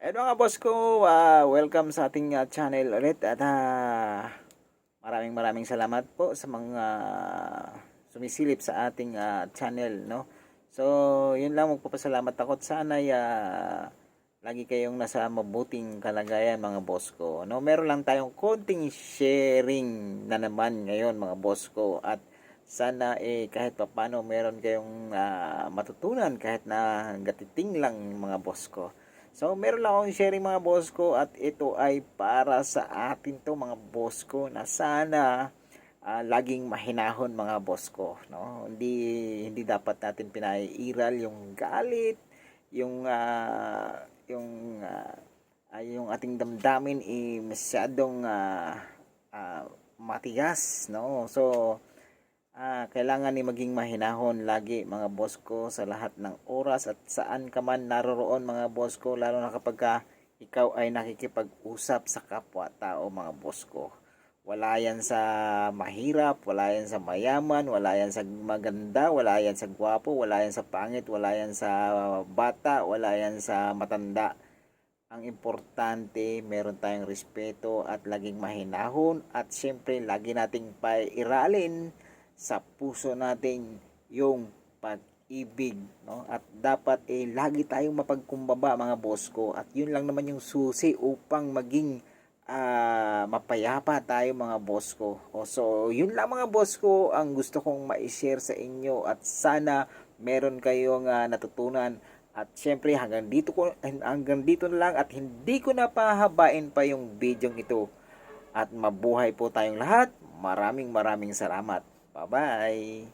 Ayun mga boss ko, ah, welcome sa ating ah, channel ulit at ah, maraming maraming salamat po sa mga sumisilip sa ating ah, channel no. So, yun lang magpapasalamat ako at sana ah, lagi kayong nasa mabuting kalagayan mga boss ko. No, meron lang tayong konting sharing na naman ngayon mga boss ko at sana eh kahit papano meron kayong ah, matutunan kahit na gatiting lang mga boss ko. So, meron lang akong sharing mga boss ko at ito ay para sa atin to mga boss ko na sana ah, laging mahinahon mga boss ko. No? Hindi, hindi dapat natin pinaiiral yung galit, yung, ah, yung, ah, ah, yung ating damdamin eh, masyadong ah, ah, matigas. No? So, Ah, kailangan ni maging mahinahon lagi mga boss ko sa lahat ng oras at saan ka man naroroon mga boss ko lalo na kapag ka ikaw ay nakikipag-usap sa kapwa-tao mga boss ko. Wala yan sa mahirap, wala yan sa mayaman, wala yan sa maganda, wala yan sa gwapo, wala yan sa pangit, wala yan sa bata, wala yan sa matanda. Ang importante, meron tayong respeto at laging mahinahon at syempre lagi nating pairalin sa puso natin yung pag-ibig no? At dapat eh lagi tayong mapagkumbaba mga boss ko. At yun lang naman yung susi upang maging ah, mapayapa tayo mga boss ko. O so yun lang mga boss ko ang gusto kong ma-share sa inyo. At sana meron kayong ah, natutunan. At syempre hanggang dito ko hanggang dito na lang. At hindi ko na pahabain pa yung video ito. At mabuhay po tayong lahat. Maraming maraming salamat Bye-bye.